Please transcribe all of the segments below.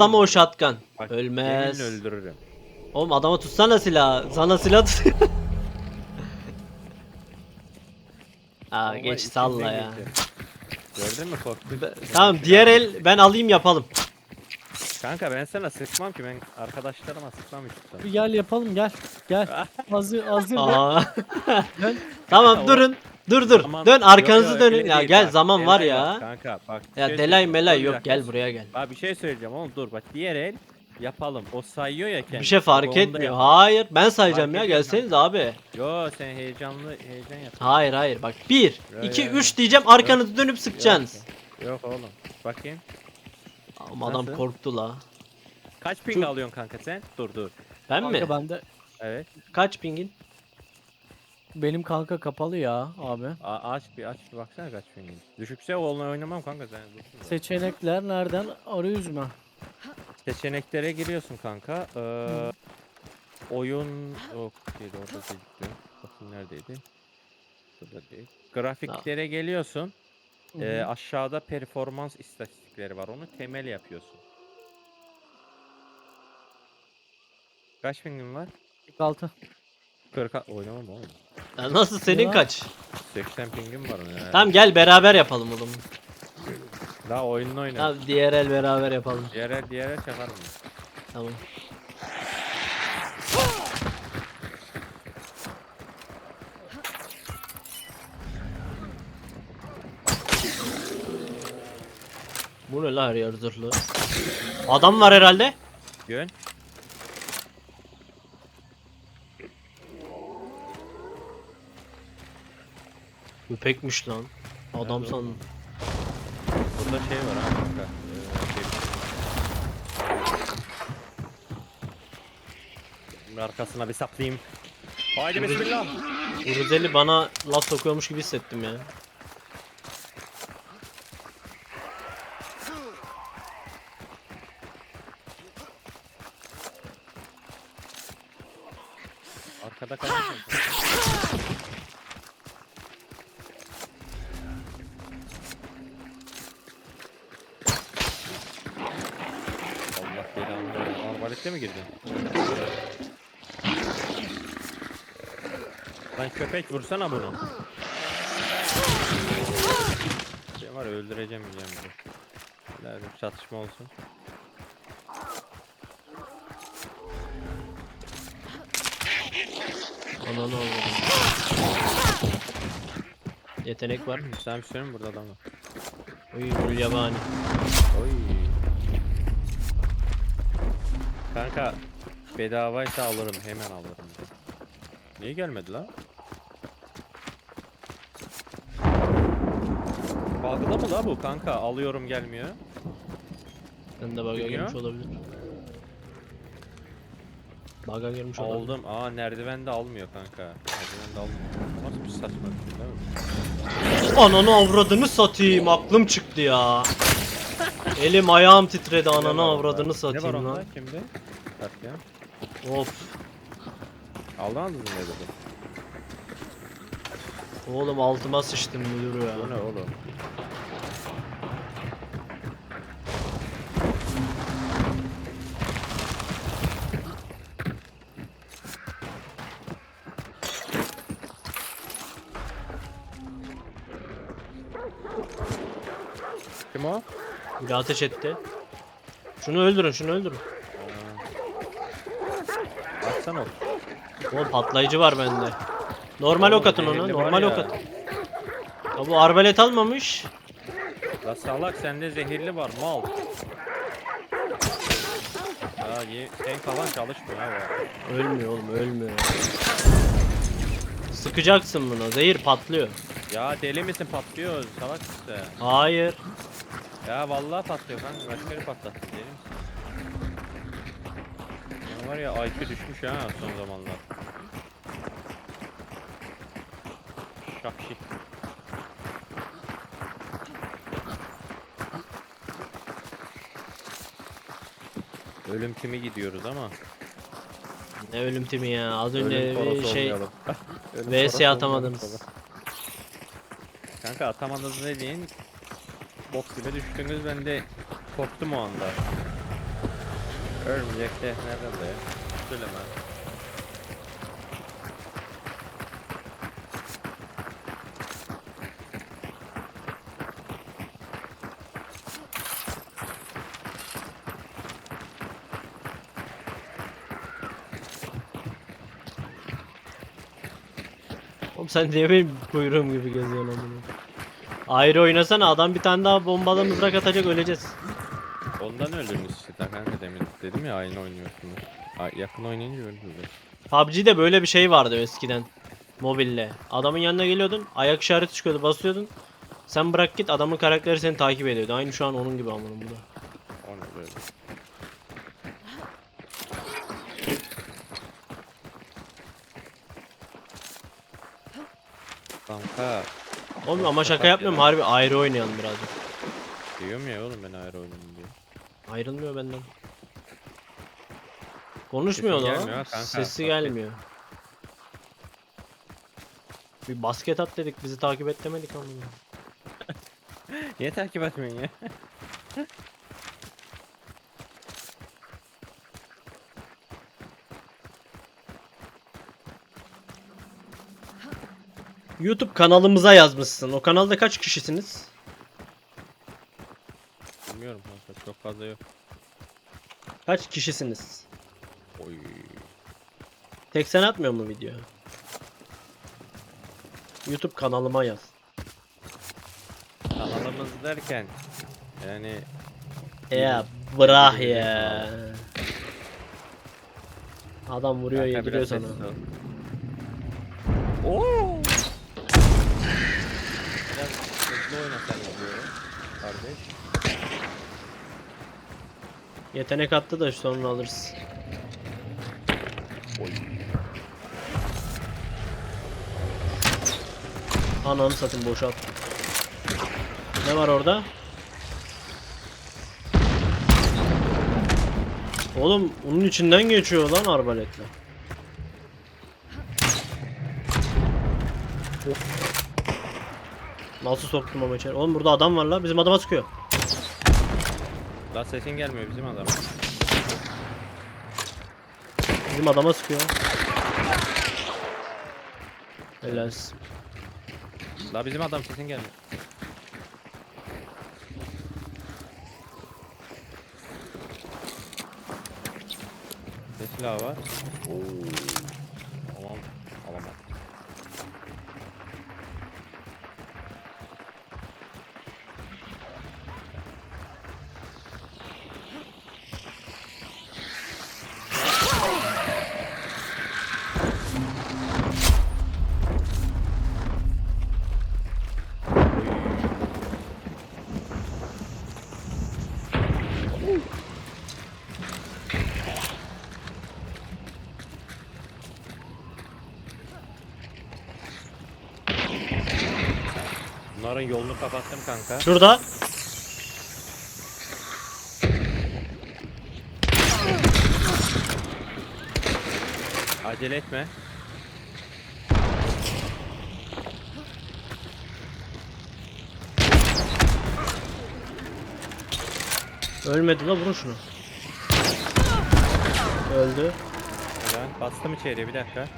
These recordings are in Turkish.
Ama o. Bak, Ölmez. yeminle öldürürüm. Oğlum adama tutsana silah. Sana silah tut. Aa Ama geç içinden salla ya. Gördün mü korktu. Tamam diğer el ben alayım yapalım. Kanka ben sana sıkmam ki ben arkadaşlarıma sıkmam. Bir gel yapalım gel. Gel. Hazır hazır. Aa. Gel. tamam Tamam. durun. Dur dur. Tamam. Dön arkanızı Yok, yok, dönün. öyle Ya değil gel bak. zaman var Delay ya. bak Kanka bak. bir Ya şey delay söyleyeceğim. melay Dur bir yok dakika. gel buraya gel. Bak bir şey söyleyeceğim oğlum dur bak diğer el yapalım. O sayıyor ya kendini. Bir şey fark etmiyor. yap. Hayır ben sayacağım Fark ya etmiyor gelseniz abi. Yo sen heyecanlı heyecan yap. Hayır hayır bak 1 Ya, 2 ya, 3 diyeceğim arkanızı dönüp sıkacaksınız. Yok oğlum. Bakayım. Ama adam Nasıl? korktu la. Kaç ping Şu- alıyorsun kanka sen? Dur dur. Ben mi? Kanka bende Evet. Kaç pingin? Benim kanka kapalı ya abi. A- aç bir aç bir baksana kaç pingin. Düşükse onunla oynamam kanka sen. dursun da. Seçenekler nereden? Arayüz mü? Seçeneklere giriyorsun kanka. Ee, oyun yok değil orada gözüküyor. Bakayım neredeydi? Burada değil. Grafiklere geliyorsun. Hı Ee, hı. aşağıda performans istatistikleri var. Onu temel yapıyorsun. Kaç pingin var? 46. 40 oynamam oğlum. Ya nasıl senin Ya. kaç? 80 pingim var onun yani. Tamam gel beraber yapalım oğlum. Daha oyununu oyna. Tamam diğer el beraber yapalım. Diğer el diğer el çakarım. Tamam. Bu ne la her yer zırhlı? Adam var herhalde. Gün. Köpekmiş lan. Adam Nerede sandım. Burada şey var ha kanka. Ee, şey- Bunun arkasına bir saplayayım. Haydi bismillah. Uruzeli bana laf sokuyormuş gibi hissettim ya. Arbalette mi girdin? Lan köpek vursana bunu. Şey var ya, öldüreceğim diyeceğim bunu. Bir çatışma olsun. Ananı avradım. Yetenek var. Sen bir söyleyeyim mi? burada adam var. Uy rul yabani. Oy. Kanka bedavaysa alırım hemen alırım. Niye gelmedi lan? Bug'da mı la bu kanka? Alıyorum gelmiyor. Ben de bug'a Dünya? girmiş olabilir. Bug'a girmiş olabilir. Aldım. Aa merdivende almıyor kanka. Merdivende almıyor. Nasıl bir saçma değil mi? Ananı avradını satayım aklım çıktı ya. Elim ayağım titredi ananı avradını Ne var satayım onda? lan. Kimde? Bak ya. Of. Aldın mı ne dedi? Oğlum altıma sıçtım müdür ya. Bu ne oğlum? Bir ateş etti. Şunu öldürün şunu öldürün. Atsana ok. Oğlum patlayıcı var bende. Normal Oğlum, ok atın ona zehirli var normal ya. ok atın. Ya bu arbalet almamış. La salak sende zehirli var mal. Ya ye, sen falan çalışmıyor ha bu. Ölmüyor oğlum ölmüyor. Sıkacaksın bunu zehir patlıyor. Ya deli misin patlıyor salak işte. Hayır. Ya vallahi patlıyor kanka başka bir patlattın deli misin? Ya var ya IQ düşmüş ha son zamanlar. Şapşik. Ölüm timi gidiyoruz ama. Ne ölüm timi ya az önce bir şey VS atamadınız. Kanka atamadınız dediğin bok gibi düştünüz ben de korktum o anda. Örümcekte nerede ya? Söyleme. Oğlum sen niye benim kuyruğum gibi geziyorsun amına? Ayrı oynasana adam bir tane daha bombalı mızrak atacak öleceğiz. Ondan öldünüz işte kanka demin. Dedim ya aynı oynuyorsunuz. Ay, yakın oynayınca öldürdü. PUBG'de böyle bir şey vardı eskiden. Mobille. Adamın yanına geliyordun, ayak işareti çıkıyordu, basıyordun. Sen bırak git, adamın karakteri seni takip ediyordu. Aynı şu an onun gibi amına bu da. Onu böyle. Kanka Oğlum ama şaka yapmıyorum, harbi ayrı oynayalım birazcık. diyorum ya oğlum ben ayrı oynayayım diye. Ayrılmıyor benden. Konuşmuyor Sesin lan. gelmiyor ha kanka, Sesi gelmiyor. Bir basket at dedik, bizi takip et demedik amına. Niye takip etmiyorsun ya? YouTube kanalımıza yazmışsın. O kanalda kaç kişisiniz? Bilmiyorum kanka çok fazla yok. Kaç kişisiniz? Oy. Tek sen atmıyor mu video? YouTube kanalıma yaz. Kanalımız derken yani Ya bırak ya. Adam vuruyor kanka yediriyor biraz sana. sessiz ol. Oo. Biraz oynasan diyorum. Kardeş. Yetenek attı da sonra alırız. Oy. Ananı satın boşalt. Ne var orada? Oğlum onun içinden geçiyor lan arbaletle. Of. Nasıl soktum ama içeri? Oğlum burada adam var la. Bizim adama sıkıyor. La sesin gelmiyor bizim adam. Bizim adama sıkıyor. Helal. La bizim adam sesin gelmiyor. Ne silahı var? Oo. Tamam. Alamam. Bunların yolunu kapattım kanka. Şurada. Acele etme. Ölmedi la vurun şunu. Öldü. Helal. Bastım içeriye bir dakika.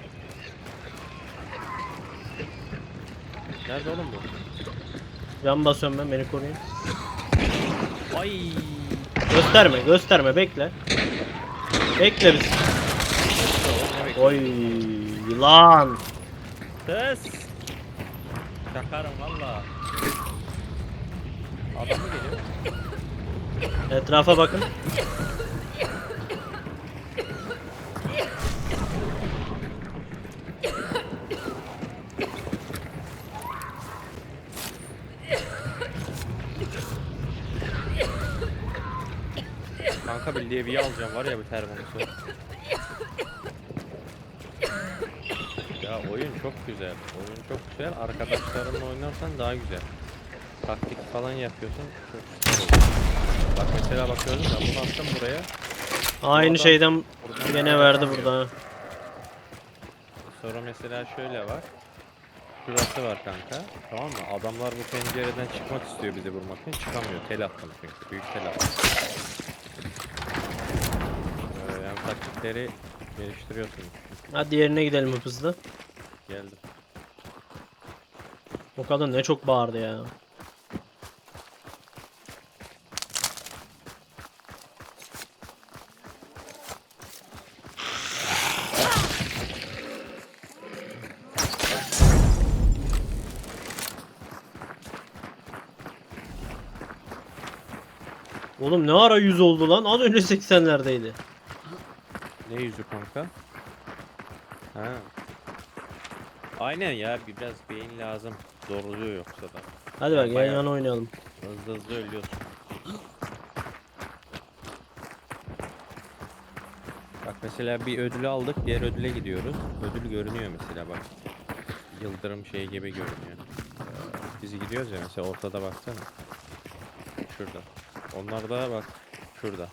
Nerede oğlum bu? Can basıyorum ben beni koruyun. Ay. Gösterme gösterme bekle. Bekle biz. Oy yılan. Kız. Çakarım valla. Adam geliyor? Etrafa bakın. Kanka bir levye alacağım var ya bir termometre. Ya oyun çok güzel. Oyun çok güzel. Arkadaşlarınla oynarsan daha güzel. Taktik falan yapıyorsun. Çok güzel. Bak mesela bakıyorum ya bunu attım buraya. Aynı adam şeyden buradan gene verdi burada. Sonra mesela şöyle var. Şurası var kanka. Tamam mı? Adamlar bu pencereden çıkmak istiyor bizi vurmak için. Çıkamıyor. Tel attım çünkü. Büyük tel attım. Karakteri geliştiriyorsun. Hadi diğerine gidelim hızlı. Geldim. O kadın ne çok bağırdı ya. Oğlum ne ara 100 oldu lan? Az önce 80'lerdeydi. Ne yüzü kanka? Ha. Aynen ya biraz beyin lazım. Zorluyor yoksa da. Hadi bak yan Bayağı. yana oynayalım. Hızlı hızlı ölüyorsun. Bak mesela bir ödülü aldık, diğer ödüle gidiyoruz. Ödül görünüyor mesela bak. Yıldırım şey gibi görünüyor. Ee, Biz gidiyoruz ya mesela ortada baksana. Şurada. Onlar da bak şurada.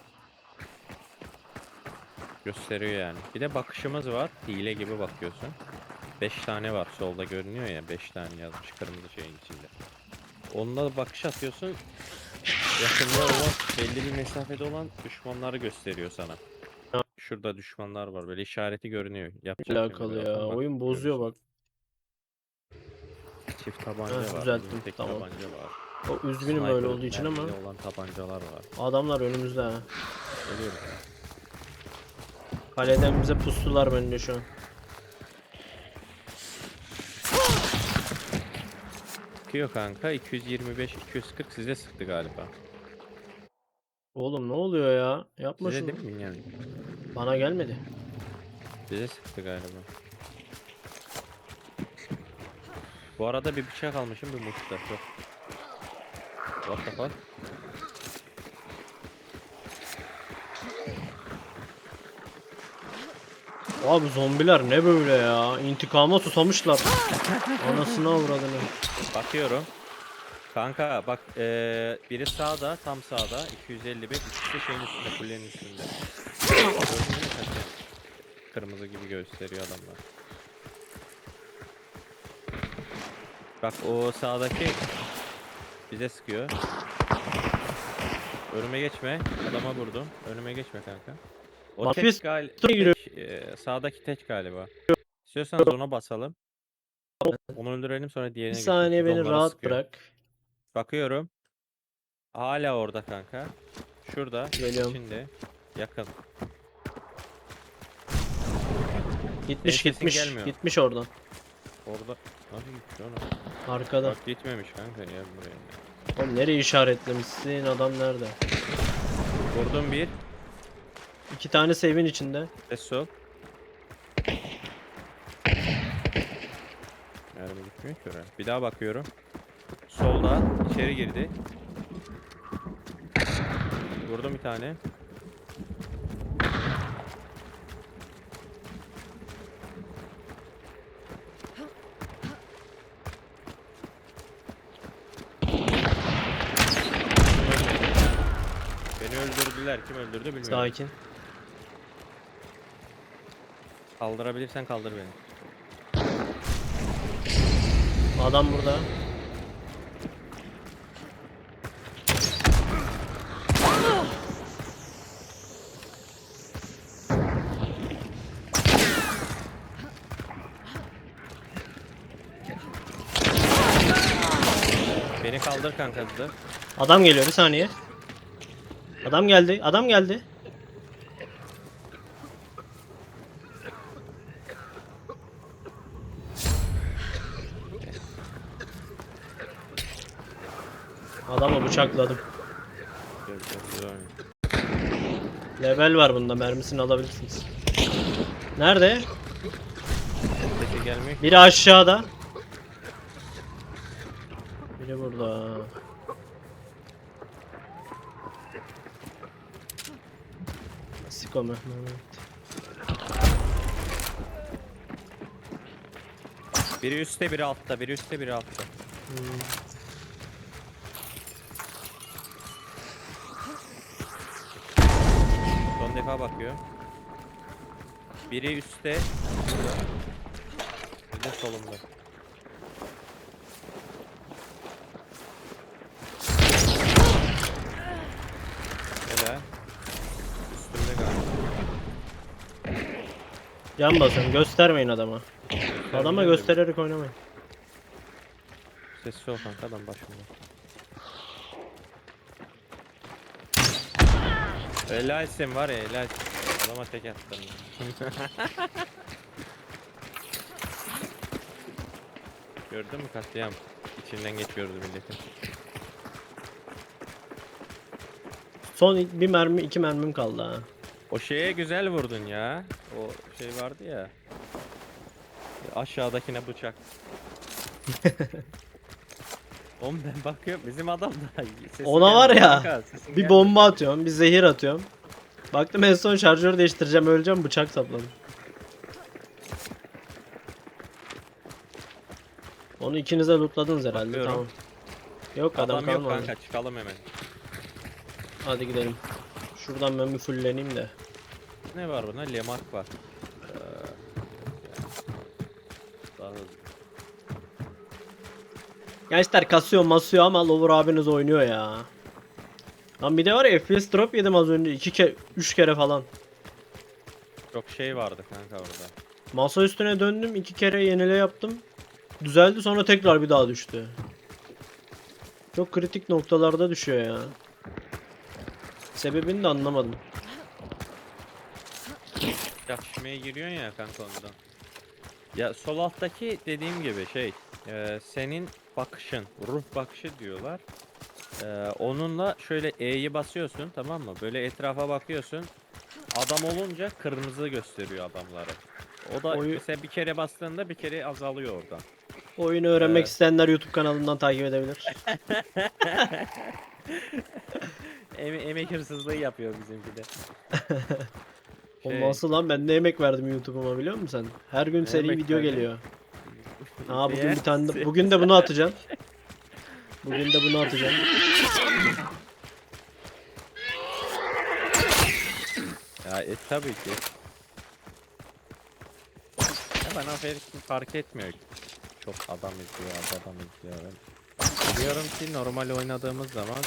Gösteriyor yani. Bir de bakışımız var. Hile gibi bakıyorsun. 5 tane var solda görünüyor ya 5 tane yazmış kırmızı şeyin içinde. Onunla bakış atıyorsun. Yakında olan belli bir mesafede olan düşmanları gösteriyor sana. Şurada düşmanlar var böyle işareti görünüyor. Yapacak Alakalı ya. birazdan bak, Oyun bozuyor bak. görürsün. Çift tabanca Ha, var. düzelttim, Tek tamam. tabanca var. O üzgünüm Sniper öyle olduğu için ama olan tabancalar var. adamlar önümüzde ha. Geliyorum. Kaleden bize pustular bence şu an. Sıkıyor kanka 225 240 size sıktı galiba. Oğlum ne oluyor ya? Yapma Size şunu. değil mi yani? Bana gelmedi. Bize sıktı galiba. Bu arada bir bıçak almışım bir muşta. Yok. What the fuck? Abi zombiler ne böyle ya? İntikama susamışlar. Anasını avradını. Bakıyorum. Kanka bak eee biri sağda tam sağda 255 ikisi de şeyin üstünde kulenin üstünde. Kırmızı gibi gösteriyor adamlar. Bak o sağdaki bize sıkıyor. Önüme geçme. Adama vurdum. Önüme geçme kanka. O Bak tek gal sağdaki tek galiba. İstiyorsanız ona basalım. Onu öldürelim sonra Bir diğerine saniye geçelim. beni Onlara rahat sıkıyor. bırak. Bakıyorum. Hala orada kanka. Şurada. Geliyorum. içinde. Yakın. Gitmiş Senin sesin gitmiş. gelmiyor. Gitmiş oradan. Orada. Nasıl gitti ona? Arkada. Bak gitmemiş kanka gel buraya. Oğlum nereye işaretlemişsin? Adam nerede? Vurdum bir. İki tane save'in içinde. Ses sol. Ki oraya. Bir daha bakıyorum. Solda içeri girdi. Vurdum bir tane. Beni öldürdüler. Kim öldürdü bilmiyorum. Sakin. Kaldırabilirsen kaldır beni. Adam burada. Beni kaldır kanka hızlı. Adam geliyor bir saniye. Adam geldi. Adam geldi. Bıçakladım. Level var bunda mermisini alabilirsiniz. Nerede? Biri aşağıda. Biri burada. Siko Mehmet. Biri üstte biri altta. Biri üstte biri altta. Hmm. Defa bakıyor. Biri üstte. burada. Bir de solumda. Helal. Üstümde galiba. Can basıyorum. Göstermeyin adama. Adama göstererek oynamayın. Sessiz ol kanka adam başımda. Helalsin var ya helalsin. Adama tek attın. Gördün mü katliam? İçinden geçiyoruz milletin. Son bir mermi, iki mermim kaldı ha. O şeye güzel vurdun ya. O şey vardı ya. Aşağıdakine bıçak. Oğlum ben bakıyorum bizim adam da sesi Ona geldi var ya, kanka, sesin Bir geldi. bomba atıyorum, bir zehir atıyorum. Baktım en son şarjörü değiştireceğim, öleceğim, bıçak sapladım. Onu ikiniz de lootladınız herhalde, Bakıyorum. tamam. Yok adam, Adam yok kalmadı. kanka çıkalım hemen. Hadi gidelim. Şuradan ben bir fulleneyim de. Ne var buna? Lemark var. Ee, daha hızlı. Gençler kasıyor masıyor ama Lover abiniz oynuyor ya. Lan bir de var ya FPS drop yedim az önce. iki kere, üç kere falan. Çok şey vardı kanka orada. Masa üstüne döndüm iki kere yenile yaptım. Düzeldi sonra tekrar bir daha düştü. Çok kritik noktalarda düşüyor ya. Sebebini de anlamadım. Çatışmaya giriyorsun ya kanka ondan. Ya sol alttaki dediğim gibi şey e, senin bakışın ruh bakışı diyorlar. E, onunla şöyle E'yi basıyorsun tamam mı? Böyle etrafa bakıyorsun. Adam olunca kırmızı gösteriyor adamları. O da Oyu- mesela bir kere bastığında bir kere azalıyor oradan. Oyunu öğrenmek Ee. isteyenler YouTube kanalından takip edebilir. Eme emek hırsızlığı yapıyor bizimki de. O Şey, nasıl lan ben ne emek verdim YouTube'uma biliyor musun sen? Her gün Ne seri video verdin? geliyor. Aa bugün bir tane de, bugün de bunu atacağım. Bugün de bunu atacağım. Ya e, tabii ki. Ya bana Ferit fark etmiyor. Çok adam izliyor, az adam izliyor. Ben Biliyorum ki normal oynadığımız zaman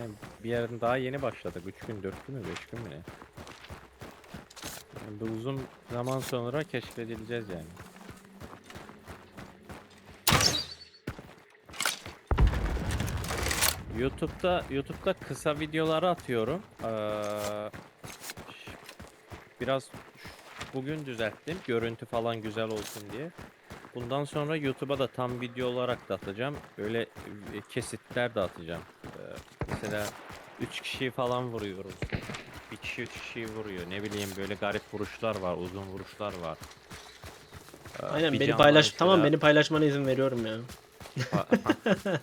yani bir yerin daha yeni başladık. 3 gün, 4 gün mü, 5 gün mü ne? Yani bu uzun zaman sonra keşfedileceğiz yani. YouTube'da YouTube'da kısa videoları atıyorum. Ee, biraz bugün düzelttim. Görüntü falan güzel olsun diye. Bundan sonra YouTube'a da tam video olarak da atacağım. Böyle e, kesitler de atacağım. Ee, mesela 3 kişiyi falan vuruyoruz. Bir kişi 3 kişiyi vuruyor. Ne bileyim böyle garip vuruşlar var, uzun vuruşlar var. Ee, Aynen beni paylaş tamam mesela- beni paylaşmana izin veriyorum ya. Fa-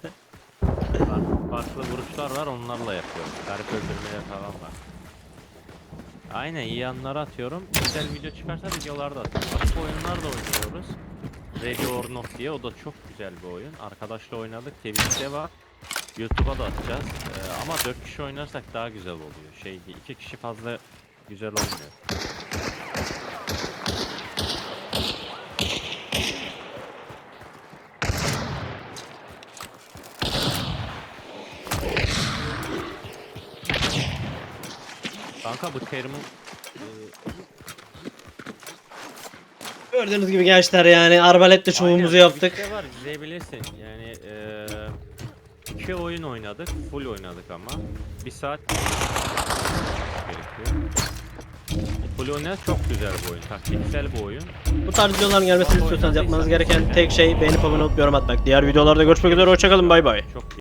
Farklı, vuruşlar var onlarla yapıyorum. Garip öldürmeler falan var. Aynen iyi yanlara atıyorum. Güzel video çıkarsa videolarda atıyorum. Başka oyunlar da oynuyoruz. Ready or Not diye o da çok güzel bir oyun. Arkadaşla oynadık. Twitch'te var. YouTube'a da atacağız. Ee, ama 4 kişi oynarsak daha güzel oluyor. Şey 2 kişi fazla güzel olmuyor. Kanka bu termin Gördüğünüz gibi gençler yani arbaletle şovumuzu Aynen, yaptık. Twitch'te var izleyebilirsin. Yani eee iki oyun oynadık. Full oynadık ama. Bir saat gerekiyor. Full oynayan çok güzel bir oyun. Taktiksel bir oyun. Bu tarz videoların gelmesini istiyorsanız yapmanız gereken tek şey beğenip abone olup yorum atmak. Diğer videolarda görüşmek üzere hoşçakalın bay bay. Çok